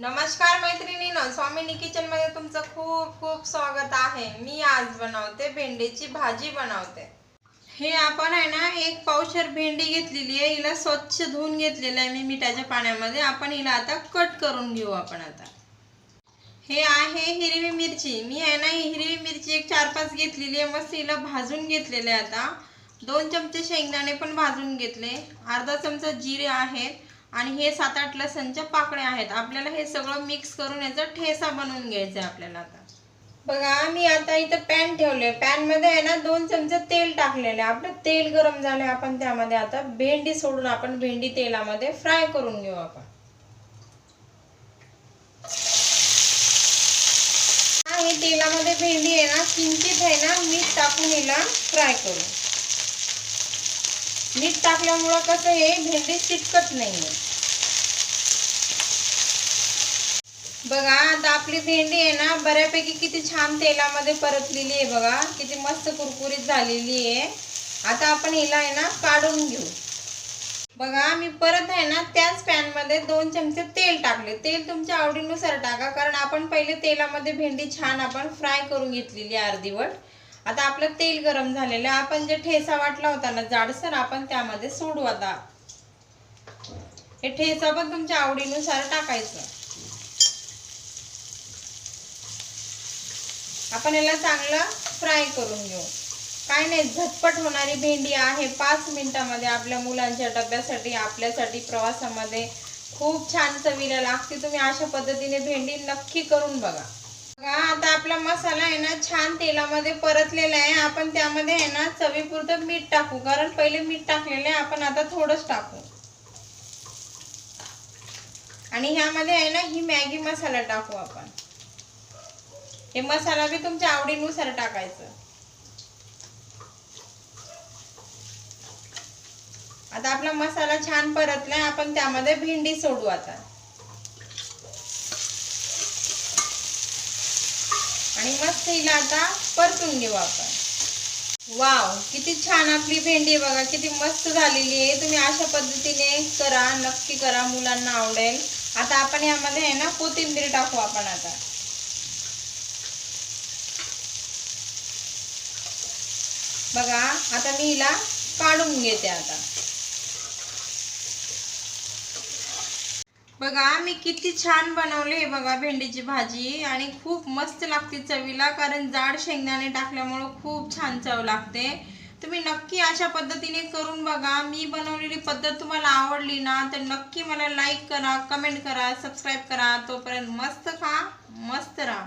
नमस्कार मैत्रिणीनो स्वामिनी किचनमध्ये तुमचं खूप खूप स्वागत आहे. मी आज बनवते भेंडीची भाजी बनवते. हे आपण आहे ना एक पावशर भेंडी घेतलेली आहे. हिला स्वच्छ धुवून घेतलेलं आहे मी मिठाच्या पाण्यामध्ये. आपण हिला आता कट करून घेऊ आपण आता. हे आहे हिरवी मिरची. मी आहे ना हिरवी मिरची एक चार पाच घेतलेली आहे. मस्त हिला भाजून घेतलेले आहे आता. दोन चमचे शेंगदाणे पण भाजून घेतले. अर्धा चमचा जिरे आहेत आणि हे सात आठ लसणच्या पाकळ्या आहेत. आपल्याला हे सगळं मिक्स करून याचा ठेसा बनवून घ्यायचा आहे आपल्याला आता. बघा मी आता इथं पॅन ठेवले पॅनमध्ये आहे ना दोन चमचे तेल टाकलेले आपलं तेल गरम झाले आपण त्यामध्ये आता भेंडी सोडून आपण भेंडी तेलामध्ये फ्राय करून घेऊ आपण. हे तेलामध्ये भेंडी आहे ना किंचित आहे ना मीठ टाकून हिला फ्राय करू. मीठ टाकल्यामुळं कसं हे भेंडी चिटकत नाहीये. बघा आता आपली भेंडी आहे ना बऱ्यापैकी किती छान तेलामध्ये परतलेली आहे बघा. किती मस्त कुरकुरीत झालेली आहे. आता आपण हिला आहे ना काढून घेऊ. बघा मी परत आहे ना त्याच पॅनमध्ये दोन चमचे तेल टाकले. तेल तुमच्या आवडीनुसार टाका कारण आपण पहिले तेलामध्ये भेंडी छान आपण फ्राय करून घेतलेली अर्धीवट आता आपलं तेल गरम झालेलं आहे. आपण जे ठेसा वाटला होता ना जाडसर आपण त्यामध्ये सोडू आता. हे ठेसा पण तुमच्या आवडीनुसार टाकायचं. आपण याला चांगलं फ्राय करून घेऊ. काय नाही झटपट होणारी भेंडी आहे. पाच मिनिटामध्ये आपल्या मुलांच्या डब्यासाठी आपल्यासाठी प्रवासामध्ये खूप छान चवीला लागते. तुम्ही अशा पद्धतीने भेंडी नक्की करून बघा बघा. आता आपला मसाला आहे ना छान तेलामध्ये परतलेला आहे. आपण त्यामध्ये आहे ना चवीपुरतं मीठ टाकू. कारण पहिले मीठ टाकलेलं आहे आपण आता थोडंच टाकू. आणि ह्यामध्ये आहे ना ही मॅगी मसाला टाकू आपण. हे मसाला बी तुमच्या आवडीनुसार टाकायचं. आता आपला मसाला छान परतलाय आपण त्यामध्ये भेंडी सोडू आता. आणि मस्त हिला आता परतून घेऊ आपण. वाव किती छान आपली भेंडी बघा किती मस्त झालेली आहे. तुम्ही अशा पद्धतीने करा नक्की करा मुलांना आवडेल. आता आपण यामध्ये आहे ना कोथिंबीर टाकू आपण आता. बघा आता मी हिला काढून घेते आता. बघा मी किती छान बनवले बघा भेंडीची भाजी. आणि खूप मस्त लागते चवीला कारण जाड शेंगदाणे टाकल्यामुळं खूप छान चव लागते. तुम्ही नक्की अशा पद्धतीने करून बघा. मी बनवलेली पद्धत तुम्हाला आवडली ना तर नक्की मला लाईक करा कमेंट करा सबस्क्राईब करा. तोपर्यंत मस्त खा मस्त रा